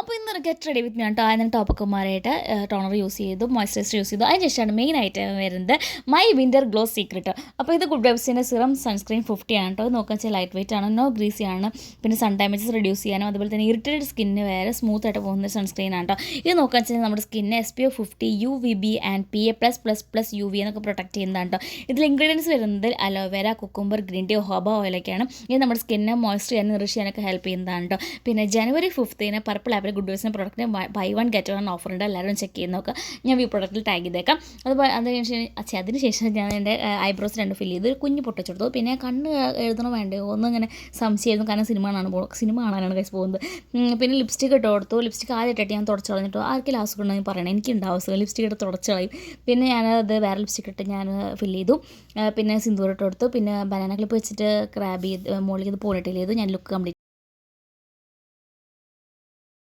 അപ്പോൾ ഇന്ന് get ready with ഞാൻ ആദ്യം ടോപ്പൊക്കെ മാറിയിട്ട് ടോണർ യൂസ് ചെയ്തു മോയ്സ്ചറൈസർ യൂസ് ചെയ്തു. അതിന് ശേഷമാണ് മെയിൻ ഐറ്റം വരുന്നത് മൈ വിന്റർ ഗ്ലോ സീക്രട്ട് അപ്പോൾ ഇത് ഗുഡ് വെബ്സിന്റെ സിറം സൺസ്ക്രീൻ ഫിഫ്റ്റി ആണ് കേട്ടോ നോക്കാൻ വെച്ചാൽ ലൈറ്റ് വെയിറ്റ് ആണ് നോ ഗ്രീസി ആണ്. പിന്നെ സൺ ഡാമേജസ് റെഡ്യൂസ് ചെയ്യാനും അതുപോലെ തന്നെ ഇറിറ്റേറ്റഡ് സ്കിന്നിന് വേറെ സ്മൂത്ത് ആയിട്ട് പോകുന്ന സൺസ്ക്രീൻ ആണ് കേട്ടോ ഇത് നോക്കാൻ വെച്ചാൽ നമ്മുടെ സ്കിന്നെ S P F fifty U V B and P A plus plus plus U V എന്നൊക്കെ പ്രൊട്ടക്ട് ചെയ്യുന്നതാണ് കേട്ടോ ഇതിൽ ഇൻഗ്രീഡിയൻസ് വരുന്നത് aloe vera cucumber green tea jojoba ഓയിലൊക്കെയാണ് ഇത് നമ്മുടെ സ്കിന്നെ മോയ്സ്ചർ ചെയ്യാൻ റിഷ് ചെയ്യാനൊക്കെ ഹെൽപ്പ് ചെയ്യുന്നതാണ് കേട്ടോ പിന്നെ ജനുവരി ഫിഫ്ത്തിന് പർപ്പിൾ ആപ്പിൽ ഗുഡ് വേഴ്സിന്റെ പ്രൊഡക്റ്റിന് buy one get one offer ഉണ്ട്. എല്ലാവരും ചെക്ക് ചെയ്ത് നോക്കുക ഞാൻ ഈ പ്രൊഡക്റ്റിൽ ടാഗ് ചെയ്തേക്കാം. അതുപോലെ അത് അച്ഛാ അതിന് ശേഷം ഞാൻ എന്റെ ഐബ്രോസ് രണ്ട് ഫില്ല് ചെയ്ത് ഒരു കുഞ്ഞ് പൊട്ടിച്ചെടുത്തു പിന്നെ കണ്ണ് എഴുതണോ വേണ്ടയോ? ഒന്നും ഇങ്ങനെ സംശയമായിരുന്നു. കാരണം സിനിമ കാണാൻ പോകും സിനിമ കാണാനാണ് കൈസ് പോകുന്നത്. പിന്നെ ലിപ്സ്റ്റിക് ഇട്ട് കൊടുത്തു. ലിപ്സ്റ്റിക് ആദ്യം ഇട്ടിട്ട് ഞാൻ തുടച്ച് കളഞ്ഞിട്ടു. ആർക്കെങ്കിലും അസുഖം ഉണ്ടെങ്കിൽ പറയണം. എനിക്കുണ്ടാവും അസുഖം ലിപ്സ്റ്റിക് ഇട്ട് തുടച്ച് കളയും. പിന്നെ ഞാൻ അത് വേറെ ലിപ്സ്റ്റിക് ഇട്ട് ഞാൻ ഫില്ല് ചെയ്തു. പിന്നെ സിന്ദൂർ ഇട്ട് കൊടുത്തു. പിന്നെ ബനാന ക്ലിപ്പ് വെച്ചിട്ട് ക്രാബ് ചെയ്ത് മോളിൽ ഇത് ചെയ്തു. ഞാൻ ലുക്ക് കംപ്ലീറ്റ്